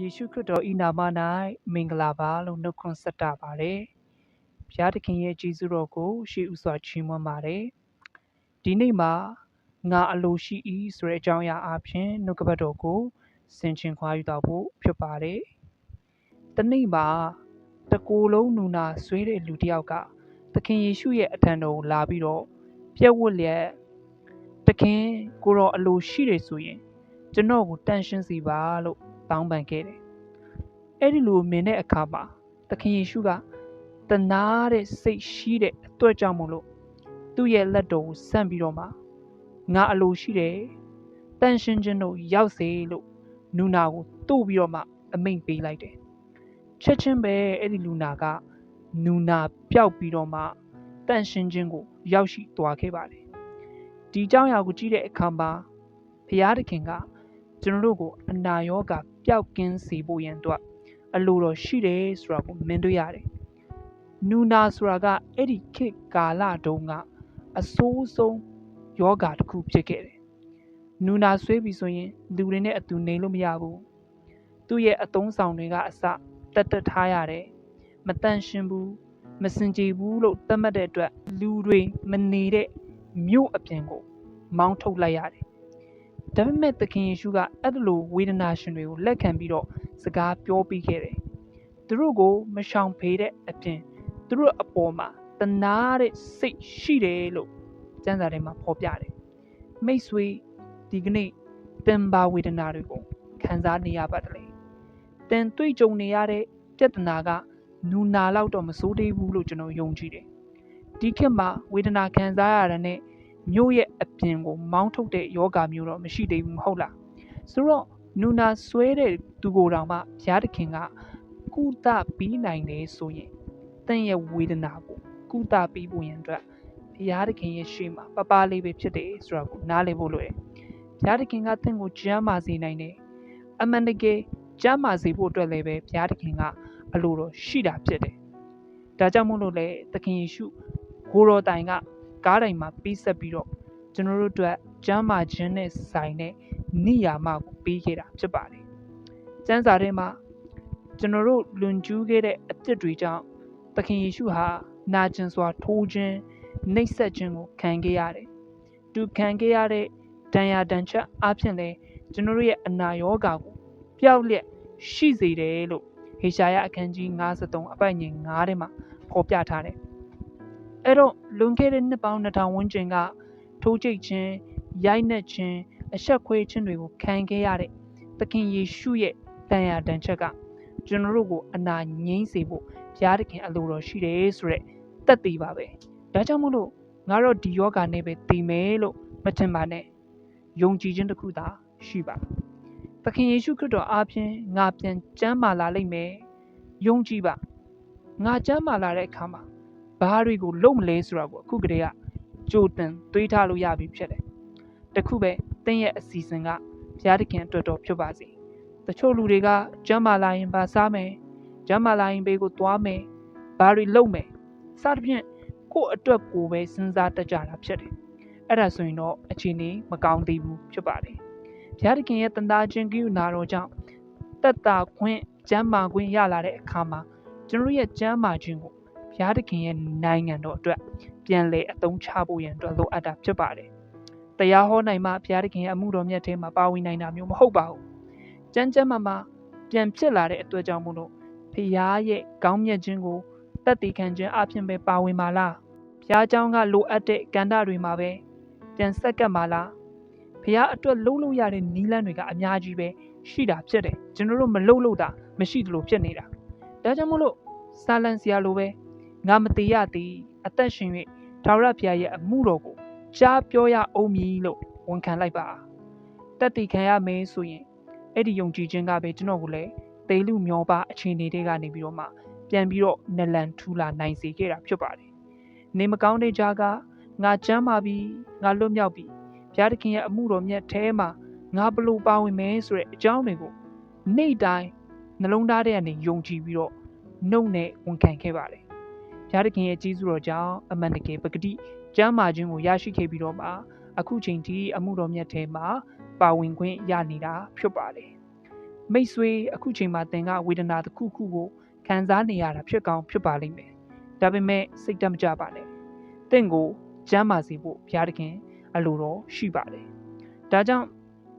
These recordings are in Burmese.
ယေရှုခရစ်တော်ဤနာမ၌မင်္ဂလာပါလို့နှုတ်ခွန်းဆက်တာပါတယ်။ဘုရားသခင်ရဲ့ကြီးစုတော်ကို ရှေးဥစွာချီးမွမ်းပါတယ်။ဒီနေ့မှာငါအလိုရှိ၏ဆိုတဲ့အကြောင်းအရာအဖြစ်နှုတ်ကပတ်တော်ကို ဆင်ခြင်ခွာယူတော်ဖို့ဖြစ်ပါတယ်။တနေ့မှာတကိုယ်လုံးနူနာဆွေးတဲ့လူတစ်ယောက်ကသခင်ယေရှုရဲ့အထံတော်ကိုလာပြီးတော့ပြက်ဝတ်လျက်တခင်ကိုတော်အလိုရှိတယ်ဆိုရင်ကျွန်တော်ကိုတန်ရှင်းစီပါလို့တောင်းပန်ခဲ့တယ်။အဲ့ဒီလိုမြင်တဲ့အခါမှာသခင်ယေရှုကတနာတဲ့စိတ်ရှိတဲ့အတွက်ကြောင့်မို့လို့သူ့ရဲ့လက်တော်ကိုဆန့်ပြီးတော့မှငါအလိုရှိတယ်။တန်ရှင်းခြင်းတို့ရောက်စေလို့ နူနာကိုတို့ပြီးတော့မှအမိန့်ပေးလိုက်တယ်။ချက်ချင်းပဲအဲ့ဒီလူနာကနူနာပျောက်ပြီးတော့မှတန်ရှင်းခြင်းကို ရောက်ရှိသွားခဲ့ပါတယ်။ဒီအကြောင်းအရာကိုကြည့်တဲ့အခါမှာဘုရားသခင်ကကျွန်တော်တို့ကိုအနာရောဂါပျောက်ကင်းစေဖို့ရန်အတွက်အလိုတော်ရှိတယ်ဆိုတာကိုမြင်တွေ့ရတယ်။နူနာဆိုတာကအဲ့ဒီခေတ်ကာလတုန်းကအဆိုးဆုံးယောဂါတစ်ခုဖြစ်ခဲ့တယ်။ နူနာဆွေးပြီဆိုရင်လူတွေနဲ့အတူနေလို့မရဘူး။သူ့ရဲ့အသုံးဆောင်တွေကအစတက်တက်ထားရတယ်။မတန့်ရှင်းဘူးမစင်ကြယ်ဘူးလို့သတ်မှတ်တဲ့အတွက်လူတွေမနေတဲ့မြို့အပြင်ကို မောင်းထုတ်လိုက်ရတယ်။ဒါပေမဲ့သခင်ယေရှုကအဲ့ဒါလိုဝေဒနာရှင်တွေကိုလက်ခံပြီးတော့စကားပြောပြီးခဲ့တယ်။သူတို့ကိုမရှောင်ဖေးတဲ့အပြင်သူတို့အပေါ်မှာတနာတဲ့စိတ်ရှိတယ်လို့ကျမ်းစာထဲမှာဖော်ပြတယ်။မိတ်ဆွေ ဒီကနေ့သင်ပါဝေဒနာတွေကိုခံစားနေရပါတယ်လေ။သင်တွေ့ကြုံနေရတဲ့ပြဿနာကနူနာလောက်တော့မဆိုးသေးဘူးလို့ကျွန်တော်ယုံကြည်တယ်။ဒီခေတ်မှာဝေဒနာခံစားရတဲ့နဲ့မြို့ရဲ့အပြင်ကိုမောင်းထုတ်တဲ့ယောဂါမျိုးတော့မရှိသေးဘူးမဟုတ်လားဆိုတော့နူနာဆွဲတဲ့သူကိုယ်တောင်မှဘုရားသခင်ကကုသပြီးနိုင်တယ်ဆိုရင်တင့်ရဲ့ဝေဒနာကိုကုသပြီးဖို့ရန်အတွက်ဘုရားသခင်ရဲ့ရှေ့မှာပပလေးပဲဖြစ်တယ်ဆိုတာကိုနားလည်ဖို့လိုတယ် ဘုရားသခင်ကတင့်ကိုကြမ်းမာစေနိုင်တယ်အမှန်တကယ်ကြမ်းမာစေဖို့အတွက်လည်းပဲဘုရားသခင်ကအလိုတော်ရှိတာဖြစ်တယ်ဒါကြောင့်မို့လို့လေသခင်ယေရှုဂိုတော်တိုင်ကကားတိုင်မှာပြီးဆက်ပြီးတော့ကျွန်တော်တို့အတွက်ကျမ်းမာခြင်းနဲ့ဆိုင်တဲ့နိယာမကိုပေးခဲ့တာဖြစ်ပါတယ်။ကျမ်းစာထဲမှာကျွန်တော်တို့လွန်ကျူးခဲ့တဲ့အပြစ်တွေကြောင့်သခင်ယေရှုဟာနာကျင်စွာထိုးခြင်းနှိပ်စက်ခြင်းကိုခံခဲ့ရတယ်။သူခံခဲ့ရတဲ့ ဒဏ်ရာဒဏ်ချက်အပြင်လည်းကျွန်တော်တို့ရဲ့အနာရောဂါကိုပျောက်လျက်ရှိစေတယ်လို့ဟေရှာယအခန်းကြီး53အပိုင်ငယ်9ထဲမှာဖော်ပြထားတယ်။အဲ့တော့လွန်ခဲ့တဲ့နှစ်ပေါင်း2000ဝန်းကျင်ကထိုးကြိတ်ခြင်းရိုက်နှက်ခြင်းအဆက်ခွေးခြင်းတွေကိုခံခဲ့ရတဲ့သခင်ယေရှုရဲ့တန်ရာတန်ချက်ကကျွန်တော်တို့ကိုအနာငြိမ့်စေဖို့ဘုရားသခင်အလိုတော်ရှိတယ်ဆိုရက်တက်သေးပါပဲဒါကြောင့်မို့လို့ငါတော့ဒီယောဂာနဲ့ပဲတည်မယ်လို့မထင်ပါနဲ့ ယုံကြည်ခြင်းတစ်ခုသာရှိပါသခင်ယေရှုခရစ်တော်အားဖြင့်ငါပြန်ကျမ်းမာလာလိမ့်မယ်ယုံကြည်ပါငါကျမ်းမာလာတဲ့အခါမှာဘာတွေကိုလုပ်မလဲဆိုတာကိုအခုကတည်းကကြိုတင်တွေးထားလို့ရပြီဖြစ်တယ်တခုပဲသင်ရဲ့အစီအစဉ်ကဘုရားသခင်အတွက်တော်ဖြစ်ပါစေတချို့လူတွေကကျမ်းမာလာရင်ဗာစားမယ်ကျမ်းမာလာရင်ဘေးကိုသွားမယ်ဘာတွေလုပ်မယ်စသဖြင့်ကိုယ့်အတွက်ကိုပဲစဉ်းစားတတ်ကြတာဖြစ်တယ် အဲ့ဒါဆိုရင်တော့အခြေအနေမကောင်းသေးဘူးဖြစ်ပါတယ်ဘုရားသခင်ရဲ့တန်တာခြင်းကိယူနာတော်ကြောင့်တက်တာခွင့်ကျမ်းမာခွင့်ရလာတဲ့အခါမှာကျွန်တော်ရဲ့ကျမ်းမာခြင်းကိုဘုရားသခင်ရဲ့နိုင်ငံတော်အတွက်ပြန်လည်အသုံးချဖို့ရန်အတွက်လိုအပ်တာဖြစ်ပါတယ်။တရားဟောနိုင်မှဘုရားသခင်ရဲ့အမှုတော်မြတ်ထဲမှာပါဝင်နိုင်တာမျိုးမဟုတ်ပါဘူး။ကြမ်းကြမ်းမာမာပြန်ဖြစ်လာတဲ့အတွက်ကြောင့်မို့လို့ဘုရားရဲ့ကောင်းမြတ်ခြင်းကိုတတ်သိခံခြင်းအပြင်ပဲပါဝင်ပါလား။ဘုရားเจ้าကလိုအပ်တဲ့ကန္တာတွေမှာပဲ ပြန်ဆက်ကပ်ပါလား။ဘုရားအတွက်လှုပ်လို့ရတဲ့နီးလန်းတွေကအများကြီးပဲရှိတာဖြစ်တယ်။ကျွန်တော်တို့မလှုပ်လို့တာမရှိသလိုဖြစ်နေတာ။ဒါကြောင့်မို့လို့စာလန်စရာလိုပဲငါမသေးရသည်အသက်ရှင်၍ဒါဝရဘုရားရဲ့အမှုတော်ကိုကြားပြောရအောင်မည်လို့ဝန်ခံလိုက်ပါတတ်တည်ခံရမယ်ဆိုရင်အဲ့ဒီယုံကြည်ခြင်းကပဲကျွန်တော်ကိုလည်းသေလူမျောပါအခြေအနေတွေကနေပြီးတော့မှပြန်ပြီးတော့နလန်ထူလာနိုင်စေခဲ့တာဖြစ်ပါတယ်နေမကောင်းတဲ့ကြားက ငါချမ်းပါပြီငါလွတ်မြောက်ပြီဘုရားသခင်ရဲ့အမှုတော်မြတ်ထဲမှာငါဘလို့ပါဝင်မယ်ဆိုတဲ့အကြောင်းတွေကိုနေ့တိုင်းနှလုံးသားထဲကနေယုံကြည်ပြီးတော့နှုတ်နဲ့ဝန်ခံခဲ့ပါတယ်။ဘုရားသခင်ရဲ့ကြီးစုတော်ကြောင့်အမှန်တကယ်ပဂတိကျမ်းမာခြင်းကိုရရှိခဲ့ပြီးတော့မှအခုချိန်ထိအမှုတော်မြတ်ထဲမှာပါဝင်ခွင့်ရနေတာဖြစ်ပါတယ်။မိတ်ဆွေအခုချိန်မှာသင်ကဝေဒနာတစ်ခုခုကိုခံစားနေရတာဖြစ်ကောင်းဖြစ်ပါလိမ့်မယ်။ဒါပေမဲ့စိတ်တမကြပါနဲ့။သင်ကို ကျမ်းမာစေဖို့ဘုရားသခင်အလိုတော်ရှိပါတယ်။ဒါကြောင့်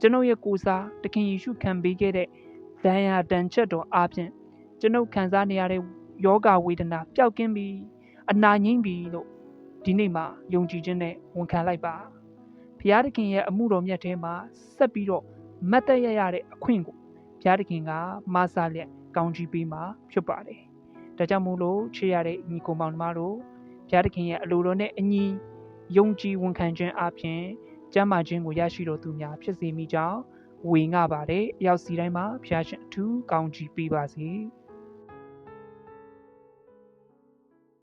ကျွန်ုပ်ရဲ့ကိုယ်စားတခင်ယေရှုခံပေးခဲ့တဲ့ဒဏ်ရာတန်ချက်တော်အပြင်ကျွန်ုပ်ခံစားနေရတဲ့ယောဂဝေဒနာပျောက်ကင်းပြီးအနာငြိမ့်ပြီးလို့ဒီနေ့မှာယုံကြည်ခြင်းနဲ့ဝန်ခံလိုက်ပါဘုရားသခင်ရဲ့အမှုတော်မြတ်ထဲမှာဆက်ပြီးတော့မတ်တက်ရရတဲ့အခွင့်ကိုဘုရားသခင်ကမဆာလျက်ကောင်းချီးပေးမှာဖြစ်ပါတယ်ဒါကြောင့်မို့လို့ချေရတဲ့ညီကိုမောင်နှမတို့ဘုရားသခင်ရဲ့အလိုတော်နဲ့အညီ ယုံကြည်ဝန်ခံခြင်းအပြင်ကျမ်းမာခြင်းကိုရရှိတော်သူများဖြစ်စေမိကြောင်းဝေငှပါတယ်။ရောက်စီတိုင်းမှာဖျားရှင်အထူးကောင်းချီးပေးပါစေ။